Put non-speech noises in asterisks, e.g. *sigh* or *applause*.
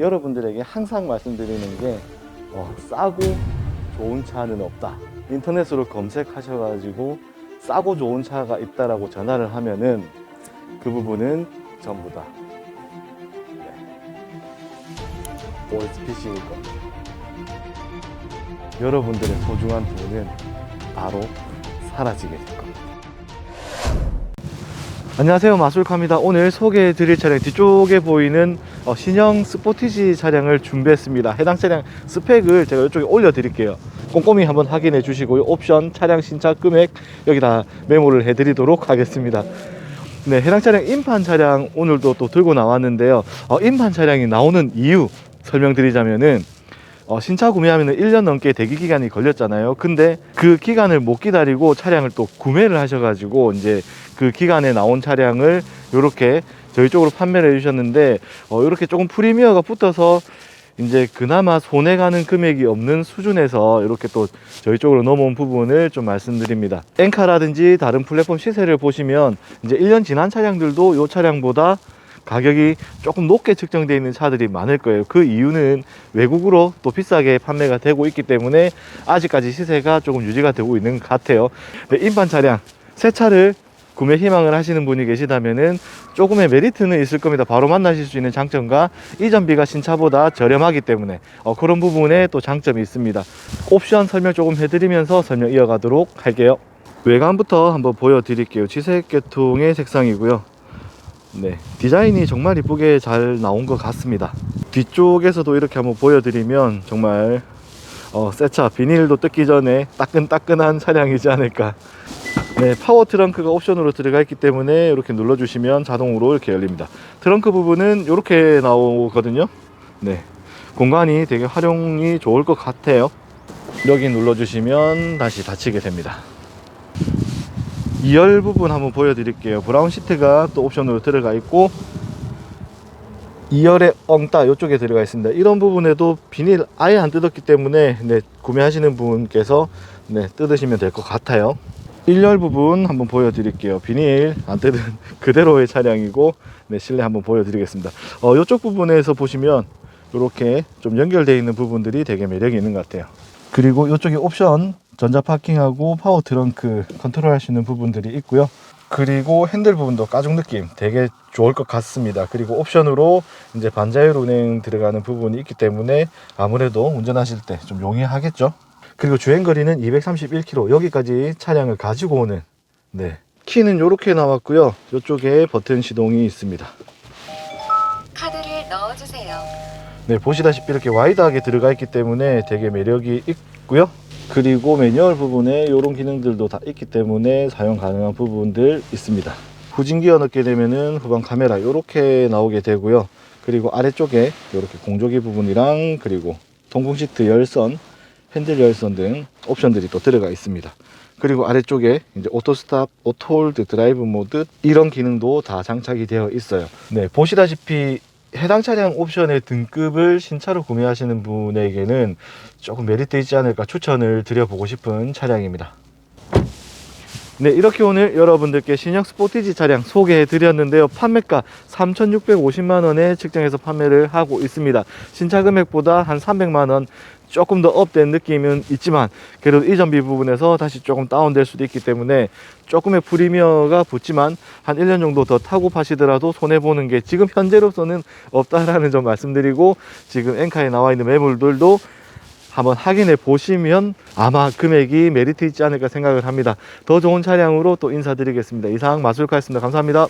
여러분들에게 항상 말씀드리는 게 어, 싸고 좋은 차는 없다. 인터넷으로 검색하셔가지고 싸고 좋은 차가 있다라고 전화를 하면은 그 부분은 전부 다 네. OSPC일 겁니다. 여러분들의 소중한 돈은 바로 사라지게 될 겁니다. 안녕하세요 마술카입니다. 오늘 소개해 드릴 차량 뒤쪽에 보이는 어, 신형 스포티지 차량을 준비했습니다. 해당 차량 스펙을 제가 이쪽에 올려 드릴게요. 꼼꼼히 한번 확인해 주시고요 옵션 차량 신차 금액 여기다 메모를 해 드리도록 하겠습니다. 네 해당 차량 인판 차량 오늘도 또 들고 나왔는데요. 어, 인판 차량이 나오는 이유 설명드리자면은 어, 신차 구매하면 1년 넘게 대기 기간이 걸렸잖아요. 근데 그 기간을 못 기다리고 차량을 또 구매를 하셔가지고 이제 그 기간에 나온 차량을 이렇게 저희 쪽으로 판매를 해주셨는데 어, 이렇게 조금 프리미어가 붙어서 이제 그나마 손해 가는 금액이 없는 수준에서 이렇게 또 저희 쪽으로 넘어온 부분을 좀 말씀드립니다. 엔카라든지 다른 플랫폼 시세를 보시면 이제 1년 지난 차량들도 이 차량보다 가격이 조금 높게 측정되어 있는 차들이 많을 거예요. 그 이유는 외국으로 또 비싸게 판매가 되고 있기 때문에 아직까지 시세가 조금 유지가 되고 있는 것 같아요. 네, 인반 차량, 새 차를 구매 희망을 하시는 분이 계시다면은 조금의 메리트는 있을 겁니다. 바로 만나실 수 있는 장점과 이전비가 신차보다 저렴하기 때문에 어, 그런 부분에 또 장점이 있습니다. 옵션 설명 조금 해드리면서 설명 이어가도록 할게요. 외관부터 한번 보여드릴게요. 지색 계통의 색상이고요. 네, 디자인이 정말 이쁘게 잘 나온 것 같습니다. 뒤쪽에서도 이렇게 한번 보여드리면 정말 어, 새차 비닐도 뜯기 전에 따끈따끈한 차량이지 않을까. 네, 파워 트렁크가 옵션으로 들어가 있기 때문에 이렇게 눌러주시면 자동으로 이렇게 열립니다. 트렁크 부분은 이렇게 나오거든요. 네, 공간이 되게 활용이 좋을 것 같아요. 여기 눌러주시면 다시 닫히게 됩니다. 2열 부분 한번 보여드릴게요. 브라운 시트가 또 옵션으로 들어가 있고 2열의 엉따 이쪽에 들어가 있습니다. 이런 부분에도 비닐 아예 안 뜯었기 때문에 네, 구매하시는 분께서 네, 뜯으시면 될 것 같아요. 1열 부분 한번 보여드릴게요. 비닐 안 뜯은 *laughs* 그대로의 차량이고 네, 실내 한번 보여드리겠습니다. 어, 이쪽 부분에서 보시면 이렇게 좀 연결되어 있는 부분들이 되게 매력이 있는 것 같아요. 그리고 이쪽에 옵션 전자 파킹하고 파워 트렁크 컨트롤 할 수 있는 부분들이 있고요. 그리고 핸들 부분도 가죽 느낌 되게 좋을 것 같습니다. 그리고 옵션으로 이제 반자율 운행 들어가는 부분이 있기 때문에 아무래도 운전하실 때 좀 용이하겠죠. 그리고 주행 거리는 231km 여기까지 차량을 가지고 오는 네 키는 이렇게 나왔고요. 이쪽에 버튼 시동이 있습니다. 카드를 넣어주세요. 네, 보시다시피 이렇게 와이드하게 들어가 있기 때문에 되게 매력이 있고요. 그리고 매뉴얼 부분에 이런 기능들도 다 있기 때문에 사용 가능한 부분들 있습니다. 후진 기어 넣게 되면은 후방 카메라 이렇게 나오게 되고요. 그리고 아래쪽에 이렇게 공조기 부분이랑 그리고 통풍 시트 열선, 핸들 열선 등 옵션들이 또 들어가 있습니다. 그리고 아래쪽에 이제 오토 스탑, 오토 홀드, 드라이브 모드 이런 기능도 다 장착이 되어 있어요. 네, 보시다시피 해당 차량 옵션의 등급을 신차로 구매하시는 분에게는 조금 메리트 있지 않을까 추천을 드려보고 싶은 차량입니다. 네, 이렇게 오늘 여러분들께 신형 스포티지 차량 소개해 드렸는데요. 판매가 3,650만 원에 측정해서 판매를 하고 있습니다. 신차 금액보다 한 300만 원 조금 더 업된 느낌은 있지만 그래도 이전비 부분에서 다시 조금 다운될 수도 있기 때문에 조금의 프리미어가 붙지만 한 1년 정도 더 타고 파시더라도 손해보는 게 지금 현재로서는 없다라는 점 말씀드리고 지금 엔카에 나와 있는 매물들도 한번 확인해 보시면 아마 금액이 메리트 있지 않을까 생각을 합니다. 더 좋은 차량으로 또 인사드리겠습니다. 이상 마술카였습니다. 감사합니다.